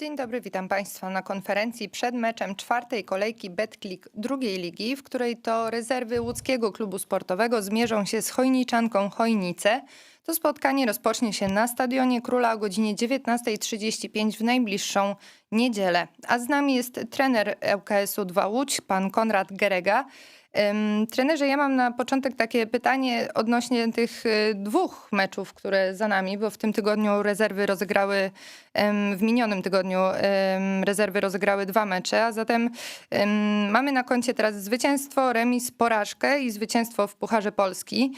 Dzień dobry, witam Państwa na konferencji przed meczem czwartej kolejki BetClick drugiej ligi, w której to rezerwy łódzkiego klubu sportowego zmierzą się z Chojniczanką Chojnice. To spotkanie rozpocznie się na Stadionie Króla o godzinie 19.35 w najbliższą niedzielę. A z nami jest trener ŁKS-u 2 Łódź, pan Konrad Gerega. Trenerze, ja mam na początek takie pytanie odnośnie tych y, dwóch meczów, które za nami, bo w tym tygodniu rezerwy rozegrały, w minionym tygodniu rezerwy rozegrały dwa mecze, a zatem mamy na koncie teraz zwycięstwo, remis, porażkę i zwycięstwo w Pucharze Polski.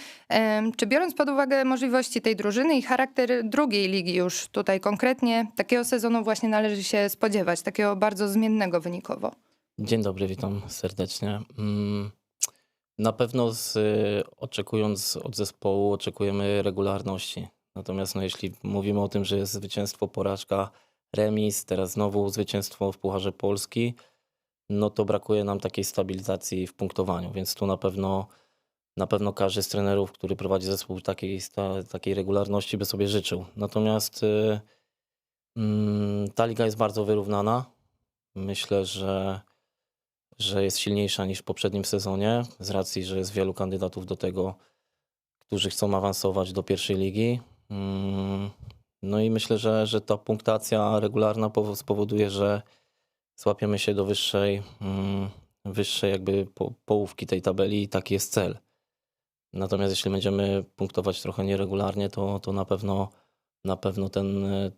Czy biorąc pod uwagę możliwości tej drużyny i charakter drugiej ligi już tutaj konkretnie, takiego sezonu właśnie należy się spodziewać, takiego bardzo zmiennego wynikowo? Dzień dobry, witam serdecznie. Mm, Na pewno z, oczekując od zespołu, oczekujemy regularności. Natomiast no, jeśli mówimy o tym, że jest zwycięstwo, porażka, remis, teraz znowu zwycięstwo w Pucharze Polski, no to brakuje nam takiej stabilizacji w punktowaniu, więc tu na pewno, na pewno każdy z trenerów, który prowadzi zespół takiej, takiej regularności by sobie życzył. Natomiast y, mm, ta liga jest bardzo wyrównana. Myślę, że że jest silniejsza niż w poprzednim sezonie, z racji, że jest wielu kandydatów do tego, którzy chcą awansować do pierwszej ligi. Mm, No i myślę, że, że ta punktacja regularna powo- spowoduje, że złapiemy się do wyższej, mm, wyższej jakby po, połówki tej tabeli i taki jest cel. Natomiast jeśli będziemy punktować trochę nieregularnie, to, to na pewno na pewno ten, e,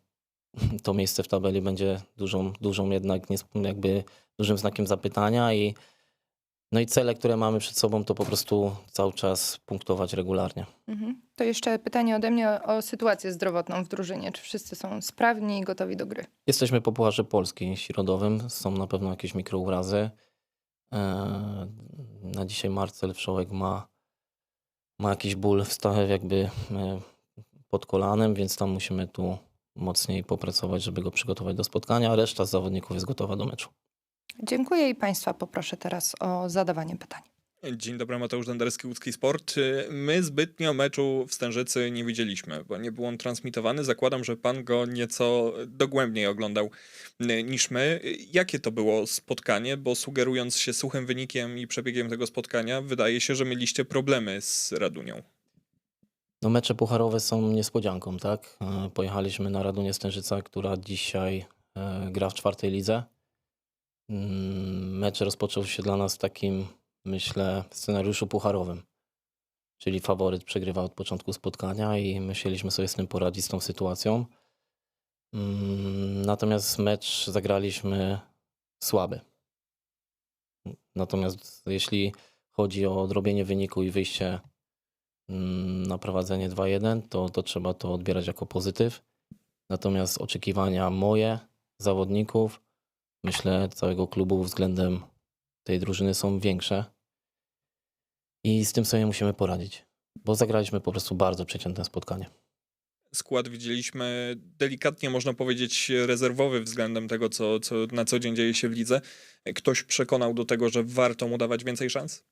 to miejsce w tabeli będzie dużą, dużą jednak jakby dużym znakiem zapytania i no i cele, które mamy przed sobą, to po prostu cały czas punktować regularnie. Mhm. To jeszcze pytanie ode mnie o, sytuację zdrowotną w drużynie. Czy wszyscy są sprawni i gotowi do gry? Jesteśmy po Pucharze Polski środowym, są na pewno jakieś mikrourazy. Eee, Na dzisiaj Marcel Wszołek ma, ma jakiś ból w stawach jakby e, pod kolanem, więc tam musimy tu mocniej popracować, żeby go przygotować do spotkania, a reszta zawodników jest gotowa do meczu. Dziękuję i Państwa poproszę teraz o zadawanie pytań. Dzień dobry, Mateusz Denderski, Łódzki Sport. My zbytnio meczu w Stężycy nie widzieliśmy, bo nie był on transmitowany. Zakładam, że pan go nieco dogłębniej oglądał y, niż my. Jakie to było spotkanie? Bo sugerując się suchym wynikiem i przebiegiem tego spotkania, wydaje się, że mieliście problemy z Radunią. No mecze pucharowe są niespodzianką, tak? Pojechaliśmy na Radunię Stężyca, która dzisiaj gra w czwartej lidze. Mm, Mecz rozpoczął się dla nas takim, myślę, scenariuszu pucharowym. Czyli faworyt przegrywa od początku spotkania i musieliśmy sobie z tym poradzić, z tą sytuacją. Mm, Natomiast mecz zagraliśmy słaby. Natomiast jeśli chodzi o odrobienie wyniku i wyjście mm, na prowadzenie 2-1, to, to trzeba to odbierać jako pozytyw. Natomiast oczekiwania moje, zawodników, myślę całego klubu względem tej drużyny są większe. I z tym sobie musimy poradzić, bo zagraliśmy po prostu bardzo przeciętne spotkanie. Skład widzieliśmy delikatnie, można powiedzieć, rezerwowy względem tego, co, co na co dzień dzieje się w lidze. Ktoś przekonał do tego, że warto mu dawać więcej szans?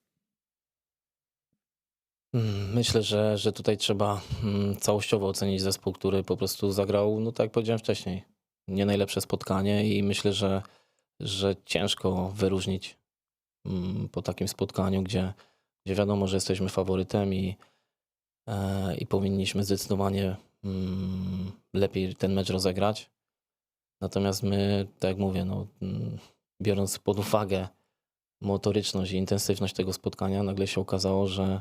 Mm, Myślę, że, że tutaj trzeba mm, całościowo ocenić zespół, który po prostu zagrał, no tak jak powiedziałem wcześniej, nie najlepsze spotkanie i myślę, że, że ciężko wyróżnić mm, po takim spotkaniu, gdzie, gdzie wiadomo, że jesteśmy faworytem i, e, i powinniśmy zdecydowanie mm, lepiej ten mecz rozegrać. Natomiast my, tak jak mówię, no, mm, biorąc pod uwagę motoryczność i intensywność tego spotkania, nagle się okazało, że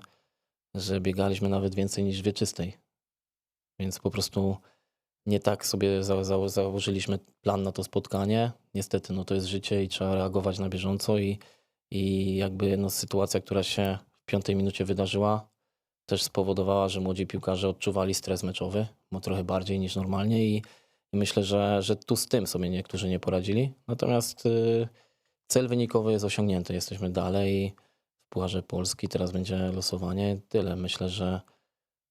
że biegaliśmy nawet więcej niż wieczystej. Więc po prostu nie tak sobie za, za, założyliśmy plan na to spotkanie. Niestety no to jest życie i trzeba reagować na bieżąco i, i jakby no, sytuacja, która się piątej minucie wydarzyła, też spowodowała, że młodzi piłkarze odczuwali stres meczowy, bo trochę bardziej niż normalnie i, myślę, że, że tu z tym sobie niektórzy nie poradzili. Natomiast y, cel wynikowy jest osiągnięty. Jesteśmy dalej w Pucharze Polski, teraz będzie losowanie. Tyle. Myślę, że,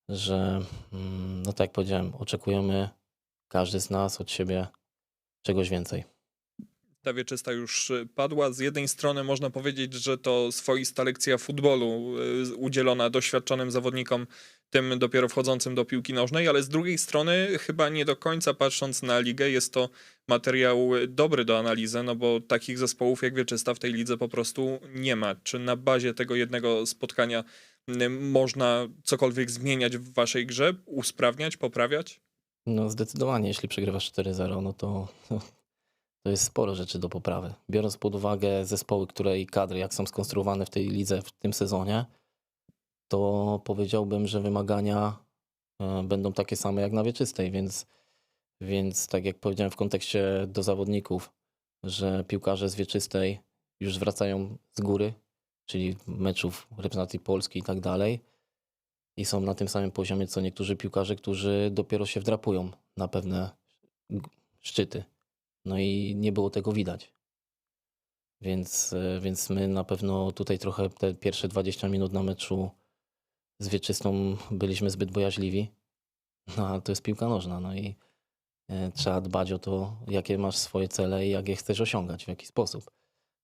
że mm, no tak jak powiedziałem, oczekujemy każdy z nas od siebie czegoś więcej. Ta wieczysta już y, padła. Z jednej strony można powiedzieć, że to swoista lekcja futbolu y, udzielona doświadczonym zawodnikom tym dopiero wchodzącym do piłki nożnej, ale z drugiej strony chyba nie do końca patrząc na ligę jest to materiał dobry do analizy, no bo takich zespołów jak Wieczysta w tej lidze po prostu nie ma. Czy na bazie tego jednego spotkania mm, można cokolwiek zmieniać w waszej grze, usprawniać, poprawiać? No zdecydowanie, jeśli przegrywasz 4-0, no to, to jest sporo rzeczy do poprawy. Biorąc pod uwagę zespoły, które i kadry, jak są skonstruowane w tej lidze w tym sezonie, to powiedziałbym, że wymagania e, będą takie same jak na wieczystej, więc, więc tak jak powiedziałem w kontekście do zawodników, że piłkarze z wieczystej już wracają z góry, czyli meczów reprezentacji Polski i tak dalej i są na tym samym poziomie co niektórzy piłkarze, którzy dopiero się wdrapują na pewne szczyty. No i nie było tego widać. Więc, e, więc my na pewno tutaj trochę te pierwsze 20 minut na meczu z Wieczystą byliśmy zbyt bojaźliwi. No a to jest piłka nożna, no i e, trzeba dbać o to, jakie masz swoje cele i jak je chcesz osiągać, w jaki sposób.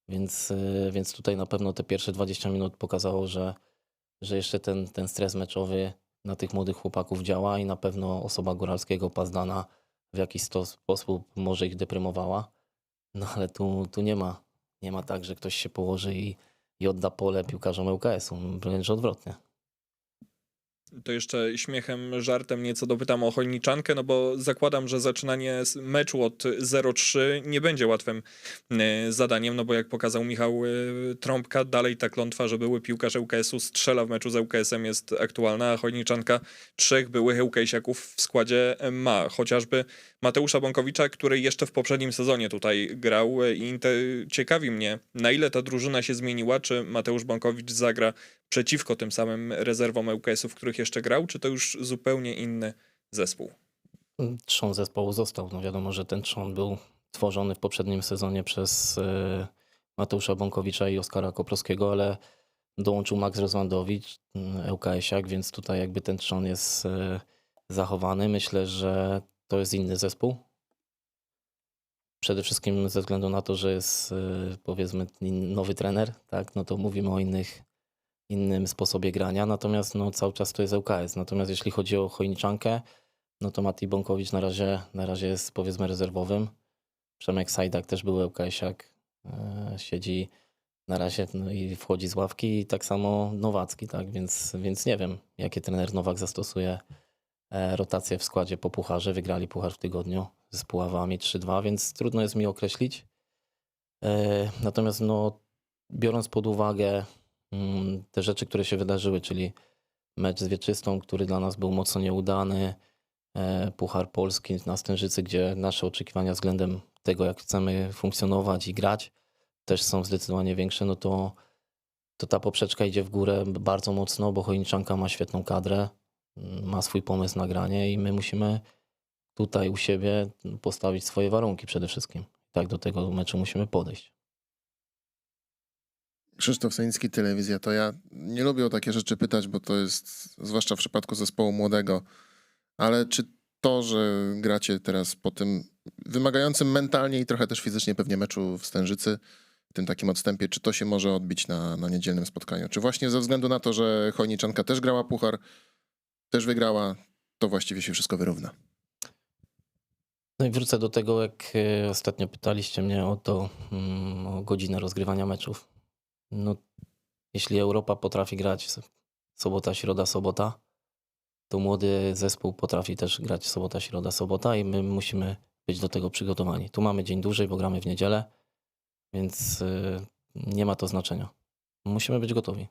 Więc, e, więc tutaj na pewno te pierwsze 20 minut pokazało, że, że jeszcze ten, ten stres meczowy na tych młodych chłopaków działa i na pewno osoba Góralskiego, Pazdana w jakiś sposób może ich deprymowała. No ale tu, tu nie ma. Nie ma tak, że ktoś się położy i, i odda pole piłkarzom ŁKS-u. Wręcz odwrotnie. To jeszcze śmiechem, żartem nieco dopytam o Chojniczankę, no bo zakładam, że zaczynanie meczu od 0-3 nie będzie łatwym e, zadaniem, no bo jak pokazał Michał e, Trąbka, dalej ta klątwa, że były piłkarz ŁKS-u strzela w meczu z ŁKS-em jest aktualna, a Chojniczanka trzech byłych ŁKS-iaków w składzie ma. Chociażby Mateusza Bąkowicza, który jeszcze w poprzednim sezonie tutaj grał e, i ciekawi mnie, na ile ta drużyna się zmieniła, czy Mateusz Bąkowicz zagra przeciwko tym samym rezerwom ŁKS-u, w których jeszcze grał, czy to już zupełnie inny zespół? Trzon zespołu został. No wiadomo, że ten trzon był tworzony w poprzednim sezonie przez e, Mateusza Bąkowicza i Oskara Koprowskiego, ale dołączył Max Rozlandowicz, mm, ŁKS-iak, więc tutaj jakby ten trzon jest e, zachowany. Myślę, że to jest inny zespół. Przede wszystkim ze względu na to, że jest e, powiedzmy nowy trener, tak, no to mówimy o innych, innym sposobie grania, natomiast no, cały czas to jest ŁKS. Natomiast jeśli chodzi o Chojniczankę, no to Mati Bąkowicz na razie, na razie jest powiedzmy rezerwowym. Przemek Sajdak też był ŁKS-iak, e, siedzi na razie no i wchodzi z ławki i tak samo Nowacki, tak, więc, więc nie wiem, jakie trener Nowak zastosuje e, rotację w składzie po pucharze. Wygrali puchar w tygodniu z Puławami 3-2, więc trudno jest mi określić. E, Natomiast no, biorąc pod uwagę te rzeczy, które się wydarzyły, czyli mecz z Wieczystą, który dla nas był mocno nieudany, e, Puchar Polski na Stężycy, gdzie nasze oczekiwania względem tego, jak chcemy funkcjonować i grać, też są zdecydowanie większe, no to, to ta poprzeczka idzie w górę bardzo mocno, bo Chojniczanka ma świetną kadrę, mm, ma swój pomysł na granie i my musimy tutaj u siebie postawić swoje warunki przede wszystkim. Tak do tego meczu musimy podejść. Krzysztof Sanicki, Telewizja. To ja nie lubię o takie rzeczy pytać, bo to jest, zwłaszcza w przypadku zespołu młodego, ale czy to, że gracie teraz po tym wymagającym mentalnie i trochę też fizycznie pewnie meczu w Stężycy, w tym takim odstępie, czy to się może odbić na, na niedzielnym spotkaniu? Czy właśnie ze względu na to, że Chojniczanka też grała puchar, też wygrała, to właściwie się wszystko wyrówna? No i wrócę do tego, jak e, ostatnio pytaliście mnie o to, mm, o godzinę rozgrywania meczów. No, jeśli Europa potrafi grać sobota, środa, sobota, to młody zespół potrafi też grać sobota, środa, sobota i my musimy być do tego przygotowani. Tu mamy dzień dłużej, bo gramy w niedzielę, więc e, nie ma to znaczenia. Musimy być gotowi.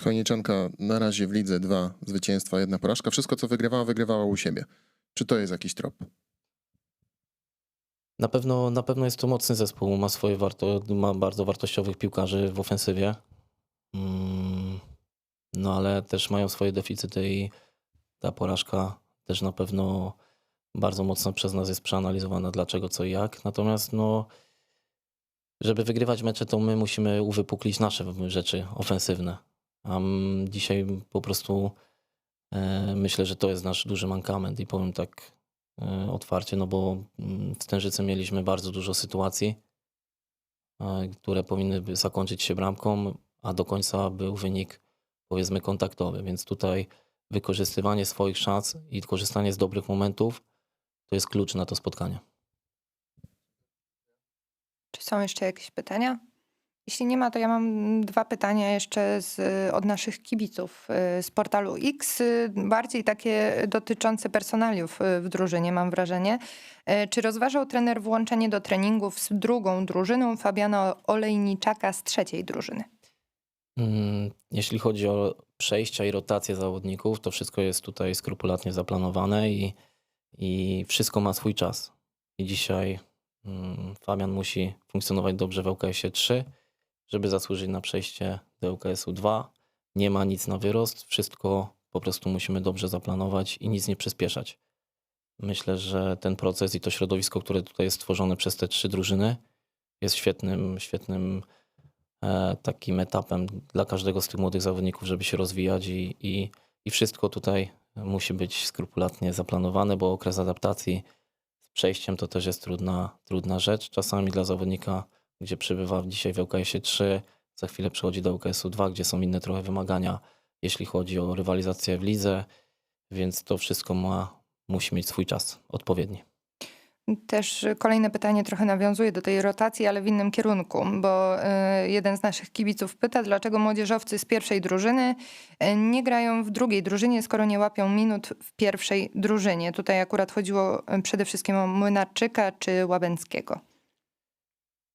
Chojniczanka na razie w lidze dwa zwycięstwa, jedna porażka. Wszystko, co wygrywała, wygrywała u siebie. Czy to jest jakiś trop? Na pewno, na pewno jest to mocny zespół, ma swoje warto, ma bardzo wartościowych piłkarzy w ofensywie. Mm, No ale też mają swoje deficyty i ta porażka też na pewno bardzo mocno przez nas jest przeanalizowana dlaczego, co i jak. Natomiast no, żeby wygrywać mecze, to my musimy uwypuklić nasze rzeczy ofensywne. A mm, dzisiaj po prostu e, myślę, że to jest nasz duży mankament i powiem tak otwarcie, no bo mm, w Stężycy mieliśmy bardzo dużo sytuacji, e, które powinny zakończyć się bramką, a do końca był wynik powiedzmy kontaktowy, więc tutaj wykorzystywanie swoich szans i korzystanie z dobrych momentów to jest klucz na to spotkanie. Czy są jeszcze jakieś pytania? Jeśli nie ma, to ja mam dwa pytania jeszcze z, od naszych kibiców y, z portalu X, y, bardziej takie dotyczące personaliów y, w drużynie, mam wrażenie. Czy rozważał trener włączenie do treningów z drugą drużyną Fabiana Olejniczaka z trzeciej drużyny? Mm, Jeśli chodzi o przejścia i rotację zawodników, to wszystko jest tutaj skrupulatnie zaplanowane i, i wszystko ma swój czas. I dzisiaj mm, Fabian musi funkcjonować dobrze w LKS-ie 3, żeby zasłużyć na przejście do LKS-u 2. Nie ma nic na wyrost, wszystko po prostu musimy dobrze zaplanować i nic nie przyspieszać. Myślę, że ten proces i to środowisko, które tutaj jest stworzone przez te trzy drużyny, jest świetnym, świetnym e, takim etapem dla każdego z tych młodych zawodników, żeby się rozwijać i, i, i wszystko tutaj musi być skrupulatnie zaplanowane, bo okres adaptacji z przejściem to też jest trudna, trudna rzecz. Czasami dla zawodnika, gdzie przybywa dzisiaj w LKS-ie 3, za chwilę przechodzi do LKS-u 2, gdzie są inne trochę wymagania, jeśli chodzi o rywalizację w lidze, więc to wszystko ma, musi mieć swój czas odpowiedni. Też kolejne pytanie trochę nawiązuje do tej rotacji, ale w innym kierunku, bo y, jeden z naszych kibiców pyta, dlaczego młodzieżowcy z pierwszej drużyny y, nie grają w drugiej drużynie, skoro nie łapią minut w pierwszej drużynie. Tutaj akurat chodziło y, przede wszystkim o Młynarczyka czy Łabęckiego.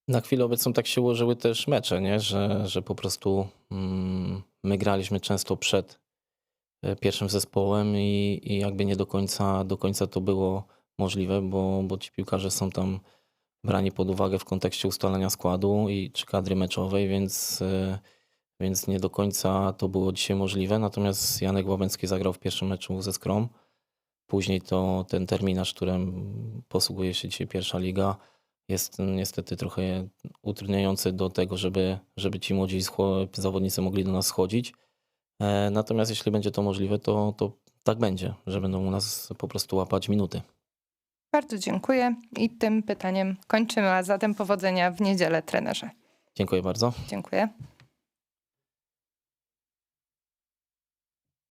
Na chwilę obecną tak się ułożyły też mecze, nie? Że, że po prostu mm, my graliśmy często przed e, pierwszym zespołem i, i jakby nie do końca, do końca to było możliwe, bo, bo ci piłkarze są tam brani pod uwagę w kontekście ustalenia składu i czy kadry meczowej, więc, e, więc nie do końca to było dzisiaj możliwe. Natomiast Janek Łabęcki zagrał w pierwszym meczu ze Skrom. Później to ten terminarz, którym posługuje się dzisiaj pierwsza liga, jest niestety trochę utrudniający do tego, żeby, żeby ci młodzi zawodnicy mogli do nas schodzić. E, Natomiast jeśli będzie to możliwe, to, to tak będzie, że będą u nas po prostu łapać minuty. Bardzo dziękuję i tym pytaniem kończymy, a zatem powodzenia w niedzielę trenerze. Dziękuję bardzo. Dziękuję.